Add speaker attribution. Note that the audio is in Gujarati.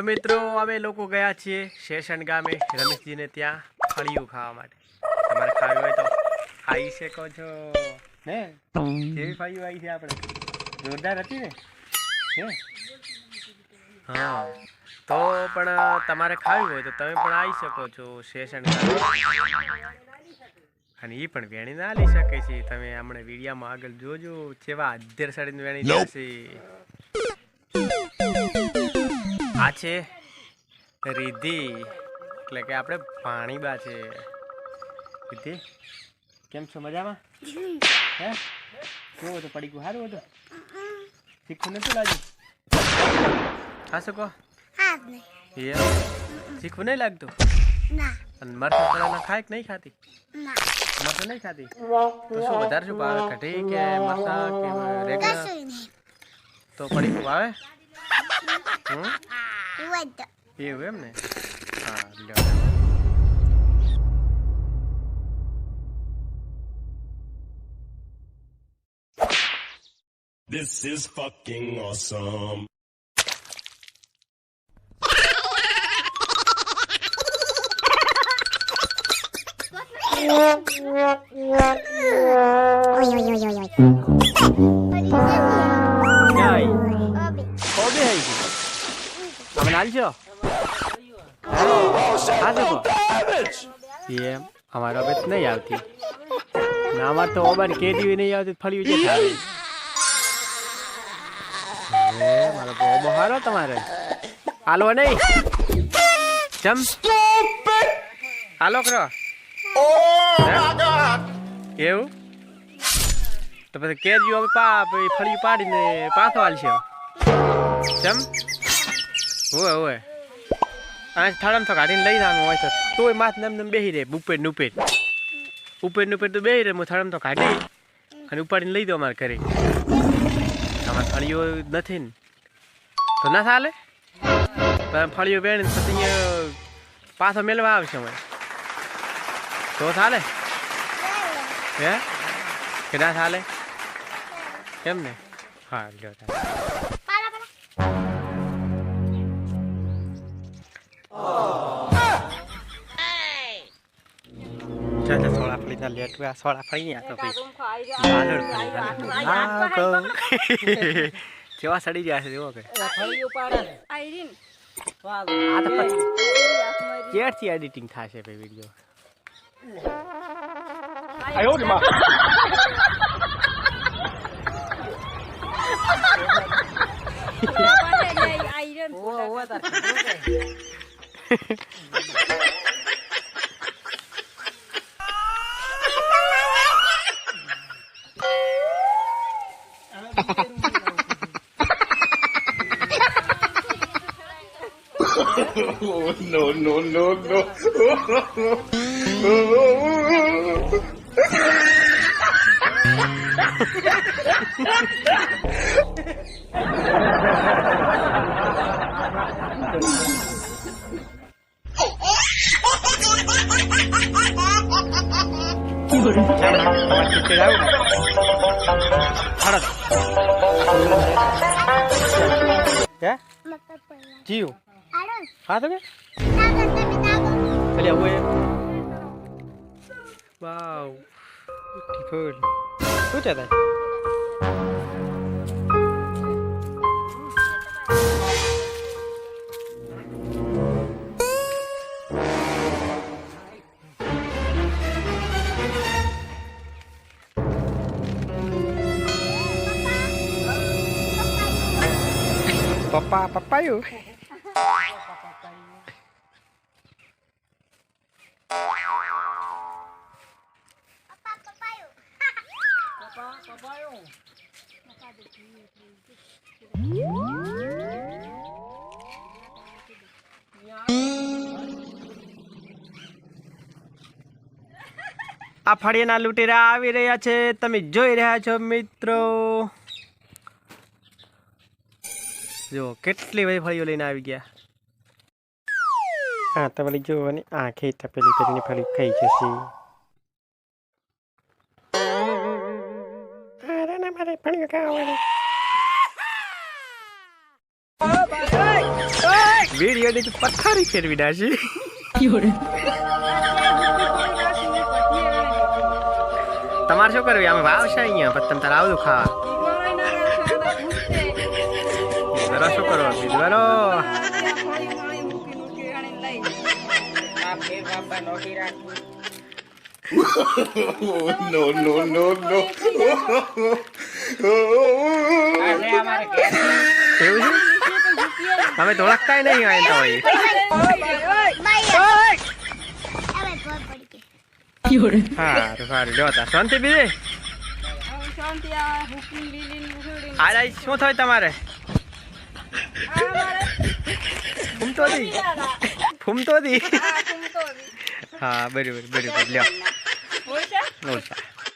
Speaker 1: તો મિત્રો અમે લોકો ગયા છીએ શેષણ ગામે રમેશજીને ત્યાં ફળિયું ખાવા માટે. તમારે ખાવી હોય તો ખાઈ શકો છો. ને કેવી ફળિયું આવી છે આપણે? જોરદાર હતી ને? હે? હા. તો પણ તમારે ખાવી હોય તો તમે પણ આવી શકો છો શેષણ ગામે. અને એ પણ વેણી ના લઈ શકે છે. તમે હમણાં વિડીયામાં આગળ જોજો જેવા અધ્યર સાડીને વેણી જશે. આ છે રિદ્ધિ. એટલે કે આપણે પાણીબા છે. રિદ્ધિ કેમ છો? મજામાં? હે? કેવું હતું? ગયું? સારું હતું? શીખવું નથી લાગ્યું? હા શું કહો? એ શીખવું નહીં લાગતું? અને મરચા ચણાના ખાય કે નહીં ખાતી?
Speaker 2: ના.
Speaker 1: નહીં ખાતી? તો શું વધારે શું ભાવે? કઢી કે મરચા કે
Speaker 2: નહીં.
Speaker 1: તો પડી હમ
Speaker 2: વધ
Speaker 1: એવું એમ ને હા લ્યો
Speaker 3: This is fucking awesome.
Speaker 2: ઓય ઓય ઓય ઓય ઓય
Speaker 1: તમે નાલજો હા એમ અમારો બેત નહીં આવતી. ના અમાર તો ઓબાન કેદી નહીં આવતી ફળ્યું છે મારો ઓબો હારો તમારે. હાલો નહીં. જમ. હાલો કરો. હે? એવું? તો પછી કેરીઓ પાપ ફળિયું પાડીને પાછો હાલશે જમ. હોય હોય. આ થાળામાં તો કાઢીને લઈ જવાનું હોય તો. તોય માથ નમ નમ બેહી રહે ઉપેર નુપેર. ઉપેર નુપેર તો બેહી રહે હું થાળામાં તો કાઢી અને ઉપાડીને લઈ દો અમારે ઘરે. અમારે ફળીઓ નથી ને. તો ના ચાલે તમે ફળીઓ બેન પછી અહીંયા પાછો મેળવા આવશે અમે તો ચાલે હે? કે ના ચાલે કેમ ને? હા લ્યો. ચાલ ચાલ સોળા ફળી ના લેટ આ સોળા ફળી નહીં આ તો ભાઈ વાલડ ફળી હા કહું. કેવા સડી ગયા છે જોવો કે. ક્યારથી એડિટિંગ થશે ભાઈ વીડિયો
Speaker 3: no.
Speaker 1: તમારે ખીચડી આવું હળદ હે
Speaker 2: મતલબ પહેલા
Speaker 1: જીવ
Speaker 2: આડો
Speaker 1: હા તમે
Speaker 2: નાગર તમે નાગર
Speaker 1: ખાલી આવું એ વાવ બ્યુટીફુલ શું છે તાય પપ્પા પપ્પાયું
Speaker 2: પપ્પા પપ્પાયો
Speaker 1: આ ફળિયાના લૂંટેરા આવી રહ્યા છે. તમે જોઈ રહ્યા છો મિત્રો. જો કેટલી બધી ફળીઓ લઈને આવી ગયા? હા તો પેલી જો અને આંખે તપેલી કરીને ફળી ખાઈ જશે. મારે ફળીઓ ખાવાની.
Speaker 4: વિડીયોની તો પથારી ફેરવી નાખી. તમારે શું કરવું? અમે વાવશે અહીંયા પછી તમે તારે આવું ખાવા. જરા શું કરો? બીજવારો
Speaker 3: no, no, no, no.
Speaker 4: એવું છે? અમે ધોળકતા નહીં આવે તો
Speaker 2: ગઈ
Speaker 4: સારું સારું લ્યો તા. શાંતિ બીજે? આજ શું થયું તમારે? ફૂમતો હતી ફૂમતો હતી હા બરાબર બરાબર. લ્યો. ઓછા